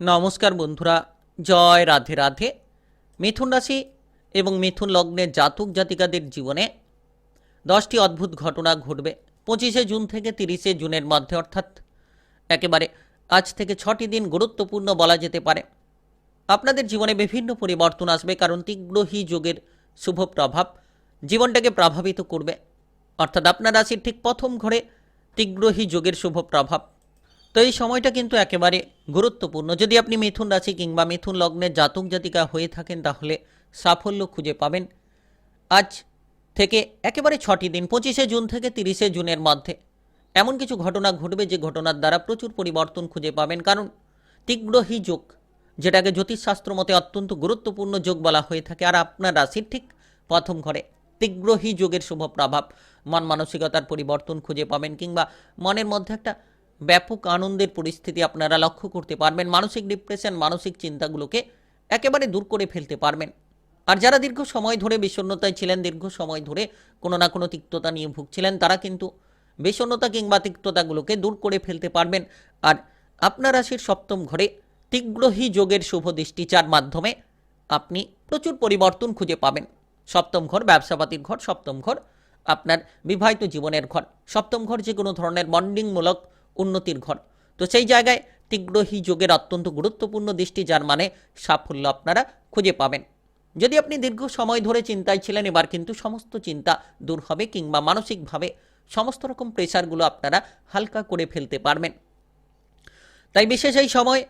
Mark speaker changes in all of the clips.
Speaker 1: নমস্কার বন্ধুরা, জয় রাধে রাধে। মিথুন রাশি এবং মিথুন লগ্নের জাতক জাতিকাদের জীবনে দশটি অদ্ভুত ঘটনা ঘটবে। পঁচিশে জুন থেকে তিরিশে জুনের মধ্যে, অর্থাৎ একেবারে আজ থেকে ছটি দিন গুরুত্বপূর্ণ বলা যেতে পারে। আপনাদের জীবনে বিভিন্ন পরিবর্তন আসবে, কারণ তীব্রহী যোগের শুভ প্রভাব জীবনটাকে প্রভাবিত করবে। অর্থাৎ আপনার রাশির ঠিক প্রথম ঘরে তীব্রহী যোগের শুভ প্রভাব। তো এই সময়টা কিন্তু একেবারে গুরুত্বপূর্ণ। যদি আপনি মিথুন রাশি কিংবা মিথুন লগ্নের জাতক জাতিকা হয়ে থাকেন, তাহলে সাফল্য খুঁজে পাবেন। আজ থেকে একেবারে ছটি দিন, পঁচিশে জুন থেকে তিরিশে জুনের মধ্যে। এমন কিছু ঘটনা ঘটবে, যে ঘটনার দ্বারা প্রচুর পরিবর্তন খুঁজে পাবেন। কারণ তীব্রহী যোগ, যেটাকে জ্যোতিষশাস্ত্র মতে অত্যন্ত গুরুত্বপূর্ণ যোগ বলা হয়ে থাকে, আর আপনার রাশির ঠিক প্রথম ঘরে তীব্রহী যোগের শুভ প্রভাব, মন মানসিকতার পরিবর্তন খুঁজে পাবেন, কিংবা মনের মধ্যে একটা ব্যাপক আনন্দের পরিস্থিতি আপনারা লক্ষ্য করতে পারবেন। মানসিক ডিপ্রেশন মানসিক চিন্তাগুলোকে একেবারে দূর করে ফেলতে পারবেন। আর যারা দীর্ঘ সময় ধরে বিষণ্নতায় ছিলেন, দীর্ঘ সময় ধরে কোনো না কোনো তিক্ততা নিয়ে ভুগছিলেন, তারা কিন্তু বিষণ্ণতা কিংবা তিক্ততাগুলোকে দূর করে ফেলতে পারবেন। আর আপনার রাশির সপ্তম ঘরে তীব্রহী যোগের শুভ দৃষ্টিচার মাধ্যমে আপনি প্রচুর পরিবর্তন খুঁজে পাবেন। সপ্তম ঘর, ব্যবসাপাতির ঘর, সপ্তম ঘর, আপনার বিবাহিত জীবনের ঘর। সপ্তম ঘর যে কোনো ধরনের বন্ডিংমূলক উন্নতির ঘর। তো সেই জায়গায় তীব্রহী যোগের অত্যন্ত গুরুত্বপূর্ণ দৃষ্টি, যার মানে সাফল্য আপনারা খুঁজে পাবেন। যদি আপনি দীর্ঘ সময় ধরে চিন্তায় ছিলেন, এবার কিন্তু সমস্ত চিন্তা দূর হবে কিংবা মানসিকভাবে সমস্ত রকম প্রেশারগুলো আপনারা হালকা করে ফেলতে পারবেন। তাই বিশেষ এই সময়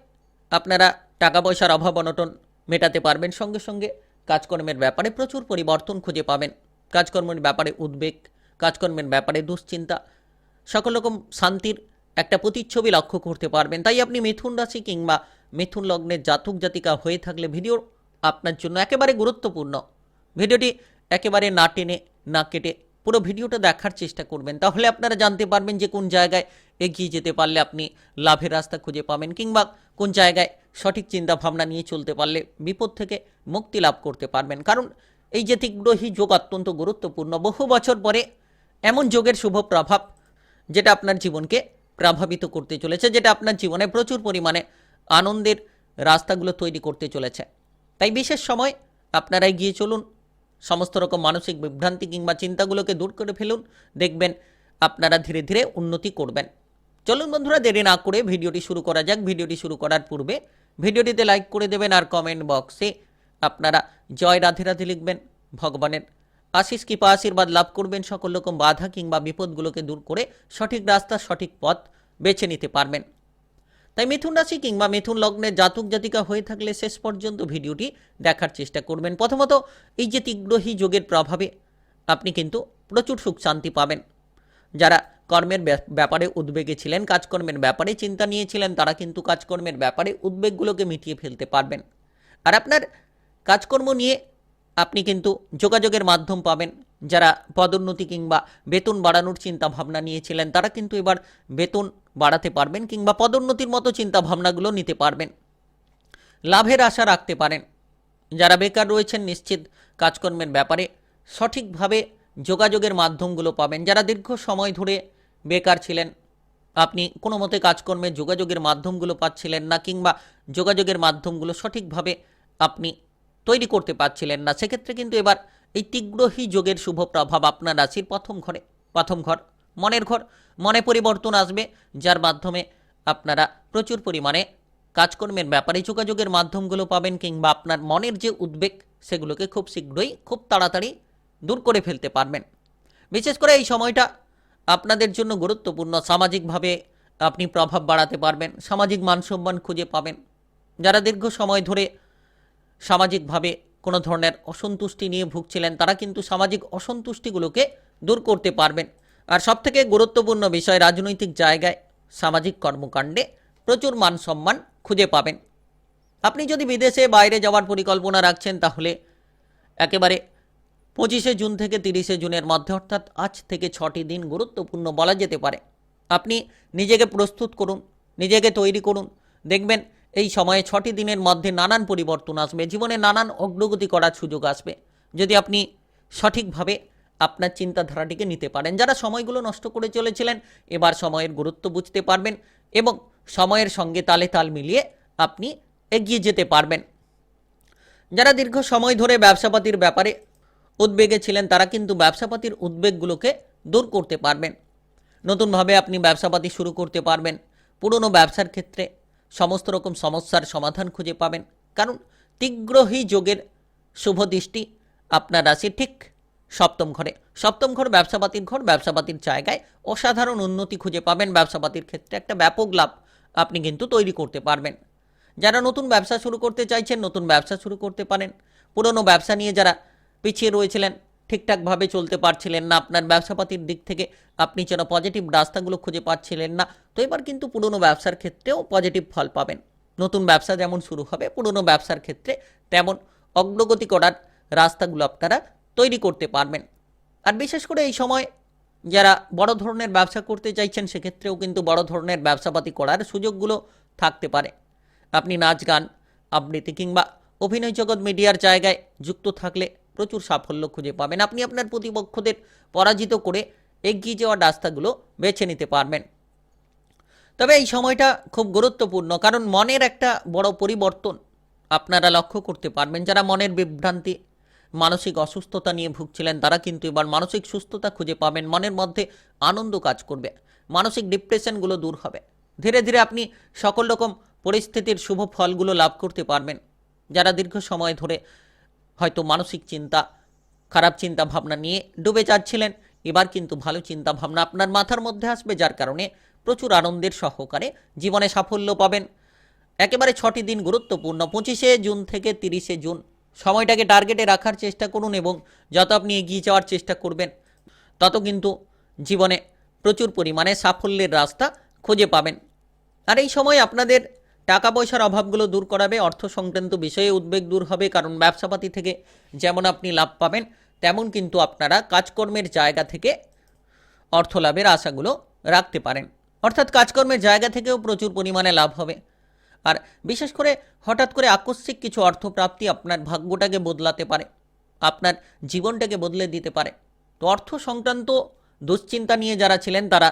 Speaker 1: আপনারা টাকা পয়সার অভাব, অনটন মেটাতে পারবেন। সঙ্গে সঙ্গে কাজকর্মের ব্যাপারে প্রচুর পরিবর্তন খুঁজে পাবেন। কাজকর্মের ব্যাপারে উদ্বেগ, কাজকর্মের ব্যাপারে দুশ্চিন্তা, সকল রকম শান্তির একটা প্রতিচ্ছবি লক্ষ্য করতে পারবেন। তাই আপনি মিথুন রাশি কিংবা মিথুন লগ্নের জাতক জাতিকা হয়ে থাকলে ভিডিও আপনার জন্য একেবারে গুরুত্বপূর্ণ। ভিডিওটি একেবারে না টেনে, না কেটে পুরো ভিডিওটা দেখার চেষ্টা করবেন। তাহলে আপনারা জানতে পারবেন যে কোন জায়গায় এগিয়ে যেতে পারলে আপনি লাভের রাস্তা খুঁজে পাবেন কিংবা কোন জায়গায় সঠিক চিন্তা ভাবনা নিয়ে চলতে পারলে বিপদ থেকে মুক্তি লাভ করতে পারবেন। কারণ এই যে তীব্রহী যোগ অত্যন্ত গুরুত্বপূর্ণ। বহু বছর পরে এমন যোগের শুভ প্রভাব যেটা আপনার জীবনকে প্রভাবিত করতে চলেছে, যেটা আপনার জীবনে প্রচুর পরিমাণে আনন্দের রাস্তাগুলো তৈরি করতে চলেছে। তাই বিশেষ সময় আপনারা এগিয়ে চলুন, সমস্ত রকম মানসিক বিভ্রান্তি কিংবা চিন্তাগুলোকে দূর করে ফেলুন, দেখবেন আপনারা ধীরে ধীরে উন্নতি করবেন। চলুন বন্ধুরা, দেরি না করে ভিডিওটি শুরু করা যাক। ভিডিওটি শুরু করার পূর্বে ভিডিওটিতে লাইক করে দেবেন আর কমেন্ট বক্সে আপনারা জয় রাধে রাধে লিখবেন, ভগবানের আশিস কৃপা আশীর্বাদ লাভ করবেন, সকল রকম বাধা কিংবা বিপদগুলোকে দূর করে সঠিক রাস্তা, সঠিক পথ বেছে নিতে পারবেন। তাই মিথুন রাশি কিংবা মিথুন লগ্নের জাতক জাতিকা হয়ে থাকলে শেষ পর্যন্ত ভিডিওটি দেখার চেষ্টা করবেন। প্রথমত, এই যে তীব্রহী যোগের প্রভাবে আপনি কিন্তু প্রচুর সুখ শান্তি পাবেন। যারা কর্মের ব্যাপ- ব্যাপারে উদ্বেগে ছিলেন, কাজকর্মের ব্যাপারে চিন্তা নিয়েছিলেন তারা কিন্তু কাজকর্মের ব্যাপারে উদ্বেগগুলোকে মিটিয়ে ফেলতে পারবেন। আর আপনার কাজকর্ম নিয়ে আপনি কিন্তু যোগাযোগের মাধ্যম পাবেন। যারা পদোন্নতি কিংবা বেতন বাড়ানোর চিন্তা ভাবনা নিয়েছিলেন, তারা কিন্তু এবার বেতন বাড়াতে পারবেন কিংবা পদোন্নতির মতো চিন্তা ভাবনাগুলো নিতে পারবেন। লাভের আশা রাখতে পারেন। যারা বেকার রয়েছেন, নিশ্চিত কাজকর্মের ব্যাপারে সঠিকভাবে যোগাযোগের মাধ্যমগুলো পাবেন। যারা দীর্ঘ সময় ধরে বেকার ছিলেন, আপনি কোনো মতে কাজকর্মে যোগাযোগের মাধ্যমগুলো পাচ্ছিলেন না কিংবা যোগাযোগের মাধ্যমগুলো সঠিকভাবে আপনি তৈরি করতে পারছিলেন না। সেক্ষেত্রে কিন্তু এবার এই তীব্রহী যোগের শুভ প্রভাব আপনার রাশির প্রথম ঘরে, প্রথম ঘর, মনের ঘর, মনে পরিবর্তন আসবে, যার মাধ্যমে আপনারা প্রচুর পরিমাণে কাজকর্মের ব্যাপারে যোগাযোগের মাধ্যমগুলো পাবেন কিংবা আপনার মনের যে উদ্বেগ, সেগুলোকে খুব শীঘ্রই, খুব তাড়াতাড়ি দূর করে ফেলতে পারবেন। বিশেষ করে এই সময়টা আপনাদের জন্য গুরুত্বপূর্ণ। সামাজিকভাবে আপনি প্রভাব বাড়াতে পারবেন, সামাজিক মানসম্মান খুঁজে পাবেন। যারা দীর্ঘ সময় ধরে সামাজিকভাবে কোনো ধরনের অসন্তুষ্টি নিয়ে ভুগছিলেন, তারা কিন্তু সামাজিক অসন্তুষ্টিগুলোকে দূর করতে পারবেন। আর সবথেকে গুরুত্বপূর্ণ বিষয়, রাজনৈতিক জায়গায় সামাজিক কর্মকাণ্ডে প্রচুর মান সম্মান খুঁজে পাবেন। আপনি যদি বিদেশে বাইরে যাওয়ার পরিকল্পনা রাখছেন, তাহলে একেবারে পঁচিশে জুন থেকে তিরিশে জুনের মধ্যে, অর্থাৎ আজ থেকে ছটি দিন গুরুত্বপূর্ণ বলা যেতে পারে। আপনি নিজেকে প্রস্তুত করুন, নিজেকে তৈরি করুন, দেখবেন এই সময়ে ছটি দিনের মধ্যে নানান পরিবর্তন আসবে। জীবনে নানান অগ্রগতি করার সুযোগ আসবে। যদি আপনি সঠিকভাবে আপনার চিন্তাধারাটিকে নিতে পারেন, যারা সময়গুলো নষ্ট করে চলেছিলেন, এবার সময়ের গুরুত্ব বুঝতে পারবেন এবং সময়ের সঙ্গে তালে তাল মিলিয়ে আপনি এগিয়ে যেতে পারবেন। যারা দীর্ঘ সময় ধরে ব্যবসাপাতির ব্যাপারে উদ্বেগে ছিলেন, তারা কিন্তু ব্যবসাপাতির উদ্বেগগুলোকে দূর করতে পারবেন। নতুনভাবে আপনি ব্যবসাপাতি শুরু করতে পারবেন। পুরনো ব্যবসার ক্ষেত্রে সমস্ত রকম সমস্যার সমাধান খুঁজে পাবেন। কারণ তীগ্রহী যোগের শুভ দৃষ্টি আপনার রাশি ঠিক সপ্তম ঘরে। সপ্তম ঘর ব্যবসাপাতির ঘর, ব্যবসাপাতির জায়গায় অসাধারণ উন্নতি খুঁজে পাবেন। ব্যবসাপাতির ক্ষেত্রে একটা ব্যাপক লাভ আপনি কিন্তু তৈরি করতে পারবেন। যারা নতুন ব্যবসা শুরু করতে চাইছেন, নতুন ব্যবসা শুরু করতে পারেন। পুরনো ব্যবসা নিয়ে যারা পিছিয়ে রয়েছিলেন ঠিকঠাকভাবে চলতে পারছিলেন না, আপনার ব্যবসাপাতির দিক থেকে আপনি যেন পজিটিভ রাস্তাগুলো খুঁজে পাচ্ছিলেন না। তো এবার কিন্তু পুরনো ব্যবসার ক্ষেত্রেও পজিটিভ ফল পাবেন। নতুন ব্যবসা যেমন শুরু হবে, পুরনো ব্যবসার ক্ষেত্রে তেমন অগ্রগতি করার রাস্তাগুলো আপনারা তৈরি করতে পারবেন। আর বিশেষ করে এই সময় যারা বড় ধরনের ব্যবসা করতে চাইছেন, সেক্ষেত্রেও কিন্তু বড় ধরনের ব্যবসাপাতি করার সুযোগগুলো থাকতে পারে। আপনি নাচ গান, আবৃত্তি কিংবা অভিনয় জগৎ মিডিয়ার জায়গায় যুক্ত থাকলে প্রচুর সাফল্য খুঁজে পাবেন। আপনি আপনার প্রতিপক্ষদের পরাজিত করে এগিয়ে যাওয়ার রাস্তাগুলো বেছে নিতে পারবেন। তবে এই সময়টা খুব গুরুত্বপূর্ণ, কারণ মনের একটা বড় পরিবর্তন আপনারা লক্ষ্য করতে পারবেন। যারা মনের বিভ্রান্তি, মানসিক অসুস্থতা নিয়ে ভুগছিলেন, তারা কিন্তু এবার মানসিক সুস্থতা খুঁজে পাবেন। মনের মধ্যে আনন্দ কাজ করবে, মানসিক ডিপ্রেশনগুলো দূর হবে। ধীরে ধীরে আপনি সকল রকম পরিস্থিতির শুভ ফলগুলো লাভ করতে পারবেন। যারা দীর্ঘ সময় ধরে হয়তো মানসিক চিন্তা, খারাপ চিন্তা ভাবনা নিয়ে ডুবে যাচ্ছিলেন। এবার কিন্তু ভালো চিন্তা ভাবনা আপনার মাথার মধ্যে আসবে, যার কারণে প্রচুর আনন্দের সহকারে জীবনে সাফল্য পাবেন। একেবারে ছটি দিন গুরুত্বপূর্ণ, পঁচিশে জুন থেকে তিরিশে জুন। সময়টাকে টার্গেটে রাখার চেষ্টা করুন এবং যত আপনি এগিয়ে যাওয়ার চেষ্টা করবেন, তত কিন্তু জীবনে প্রচুর পরিমাণে সাফল্যের রাস্তা খুঁজে পাবেন। আর এই সময় আপনাদের টাকা পয়সার অভাবগুলো দূর করাবে, অর্থ সংক্রান্ত বিষয়ে উদ্বেগ দূর হবে, কারণ ব্যবসাপাতি থেকে যেমন আপনি লাভ পাবেন, তেমন কিন্তু আপনারা কাজকর্মের জায়গা থেকে অর্থ লাভের আশাগুলো রাখতে পারেন। অর্থাৎ কাজকর্মের জায়গা থেকেও প্রচুর পরিমাণে লাভ হবে। আর বিশেষ করে হঠাৎ করে আকস্মিক কিছু অর্থপ্রাপ্তি আপনার ভাগ্যটাকে বদলাতে পারে, আপনার জীবনটাকে বদলে দিতে পারে। তো অর্থ সংক্রান্ত দুশ্চিন্তা নিয়ে যারা ছিলেন, তারা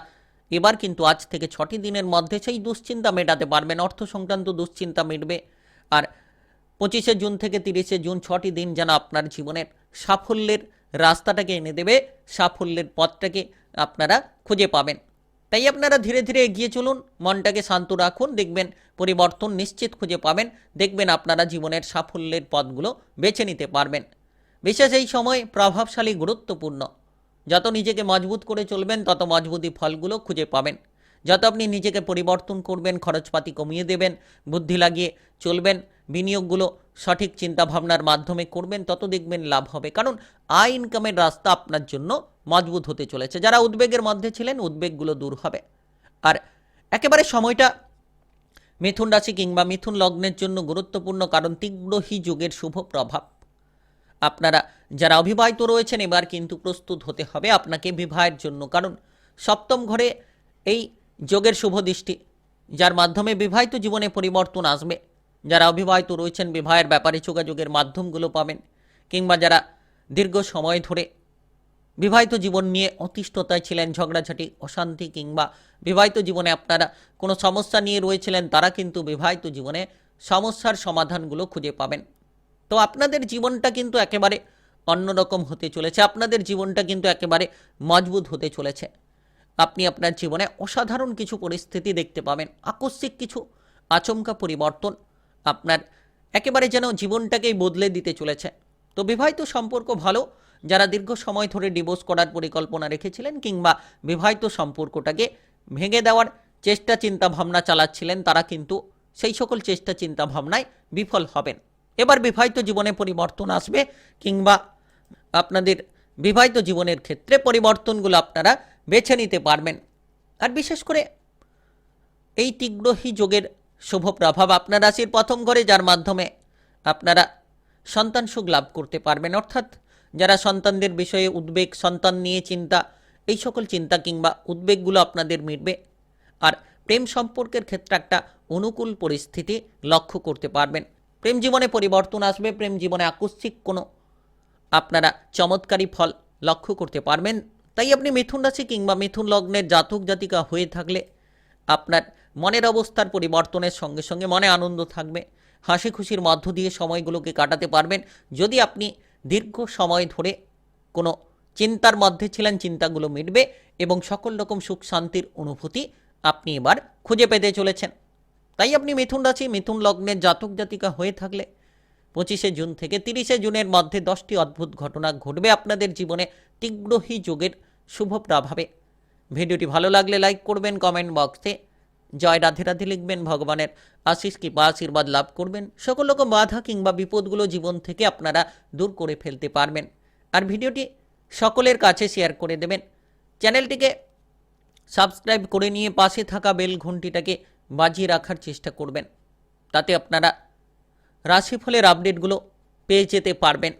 Speaker 1: এবার কিন্তু আজ থেকে ছটি দিনের মধ্যে সেই দুশ্চিন্তা মেটাতে পারবেন, অর্থ সংক্রান্ত দুশ্চিন্তা মিটবে। আর পঁচিশে জুন থেকে তিরিশে জুন ছটি দিন যেন আপনার জীবনের সাফল্যের রাস্তাটাকে এনে দেবে, সাফল্যের পথটাকে আপনারা খুঁজে পাবেন। তাই আপনারা ধীরে ধীরে এগিয়ে চলুন, মনটাকে শান্ত রাখুন, দেখবেন পরিবর্তন নিশ্চিত খুঁজে পাবেন, দেখবেন আপনারা জীবনের সাফল্যের পথগুলো বেছে নিতে পারবেন। বিশেষ এই সময় প্রভাবশালী, গুরুত্বপূর্ণ। যত নিজেকে মজবুত করে চলবেন, তত মজবুতি ফলগুলো খুঁজে পাবেন। যত আপনি নিজেকে পরিবর্তন করবেন, খরচপাতি কমিয়ে দেবেন, বুদ্ধি লাগিয়ে চলবেন, বিনিয়োগগুলো সঠিক চিন্তাভাবনার মাধ্যমে করবেন, তত দেখবেন লাভ হবে। কারণ, আয় ইনকামের রাস্তা আপনার জন্য মজবুত হতে চলেছে। যারা উদ্বেগের মধ্যে ছিলেন, উদ্বেগগুলো দূর হবে। আর একেবারে সময়টা মিথুন রাশি কিংবা মিথুন লগ্নের জন্য গুরুত্বপূর্ণ কারণ তীব্রহী যুগের শুভ প্রভাব। আপনারা যারা অবিবাহিত রয়েছেন, এবার কিন্তু প্রস্তুত হতে হবে আপনাকে বিবাহের জন্য। কারণ সপ্তম ঘরে এই যোগের শুভ দৃষ্টি, যার মাধ্যমে বিবাহিত জীবনে পরিবর্তন আসবে। যারা অবিবাহিত রয়েছেন, বিবাহের ব্যাপারে যোগাযোগের মাধ্যমগুলো পাবেন, কিংবা যারা দীর্ঘ সময় ধরে বিবাহিত জীবন নিয়ে অতিষ্ঠতায় ছিলেন, ঝগড়াঝাটি, অশান্তি, কিংবা বিবাহিত জীবনে আপনারা কোনো সমস্যা নিয়ে রয়েছিলেন, তারা কিন্তু বিবাহিত জীবনে সমস্যার সমাধানগুলো খুঁজে পাবেন। তো আপনাদের জীবনটা কিন্তু একেবারে অন্যরকম হতে চলেছে। আপনাদের জীবনটা কিন্তু একেবারে মজবুত হতে চলেছে। আপনি আপনার জীবনে অসাধারণ কিছু পরিস্থিতি দেখতে পাবেন। আকস্মিক কিছু আচমকা পরিবর্তন আপনার একেবারে যেন জীবনটাকেই বদলে দিতে চলেছে। তো বিবাহিত সম্পর্ক ভালো, যারা দীর্ঘ সময় ধরে ডিভোর্স করার পরিকল্পনা রেখেছিলেন কিংবা বিবাহিত সম্পর্কটাকে ভেঙে দেওয়ার চেষ্টা চিন্তা ভাবনা চালাচ্ছিলেন, তারা কিন্তু সেই সকল চেষ্টা চিন্তা ভাবনায় বিফল হবেন। এবার বিবাহিত জীবনে পরিবর্তন আসবে কিংবা আপনাদের বিবাহিত জীবনের ক্ষেত্রে পরিবর্তনগুলো আপনারা বেছে নিতে পারবেন। আর বিশেষ করে এই তীব্রহী যোগের শুভ প্রভাব আপনার রাশির প্রথম ঘরে, যার মাধ্যমে আপনারা সন্তান সুখ লাভ করতে পারবেন। অর্থাৎ যারা সন্তানদের বিষয়ে উদ্বেগ, সন্তান নিয়ে চিন্তা, এই সকল চিন্তা কিংবা উদ্বেগগুলো আপনাদের মিটবে। আর প্রেম সম্পর্কের ক্ষেত্রে একটা অনুকূল পরিস্থিতি লক্ষ্য করতে পারবেন। প্রেম জীবনে পরিবর্তন আসবে, প্রেম জীবনে আকস্মিক কোনো আপনারা চমৎকারী ফল লক্ষ্য করতে পারবেন। তাই আপনি মিথুন রাশি কিংবা মিথুন লগ্নের জাতক জাতিকা হয়ে থাকলে আপনার মনের অবস্থার পরিবর্তনের সঙ্গে সঙ্গে মনে আনন্দ থাকবে, হাসি খুশির মধ্য দিয়ে সময়গুলোকে কাটাতে পারবেন। যদি আপনি দীর্ঘ সময় ধরে কোনো চিন্তার মধ্যে ছিলেন, চিন্তাগুলো মিটবে এবং সকল রকম সুখ শান্তির অনুভূতি আপনি এবার খুঁজে পেতে চলেছেন। তাই আপনি মিথুন রাশি, মিথুন লগ্নের জাতক জাতিকা হয়ে থাকলে পঁচিশে জুন থেকে তিরিশে জুনের মধ্যে দশটি অদ্ভুত ঘটনা ঘটবে আপনাদের জীবনে তীব্রহী যোগের শুভ প্রভাবে। ভিডিওটি ভালো লাগলে লাইক করবেন, কমেন্ট বক্সে জয় রাধে রাধে লিখবেন, ভগবানের আশিস কৃপা, আশীর্বাদ লাভ করবেন। সকল রকম বাধা কিংবা বিপদগুলো জীবন থেকে আপনারা দূর করে ফেলতে পারবেন। আর ভিডিওটি সকলের কাছে শেয়ার করে দেবেন। চ্যানেলটিকে সাবস্ক্রাইব করে নিয়ে পাশে থাকা বেল ঘন্টিটাকে বাজিয়ে রাখার চেষ্টা করবেন। তাতে আপনারা রাশিফলের আপডেটগুলো পেয়ে যেতে পারবেন।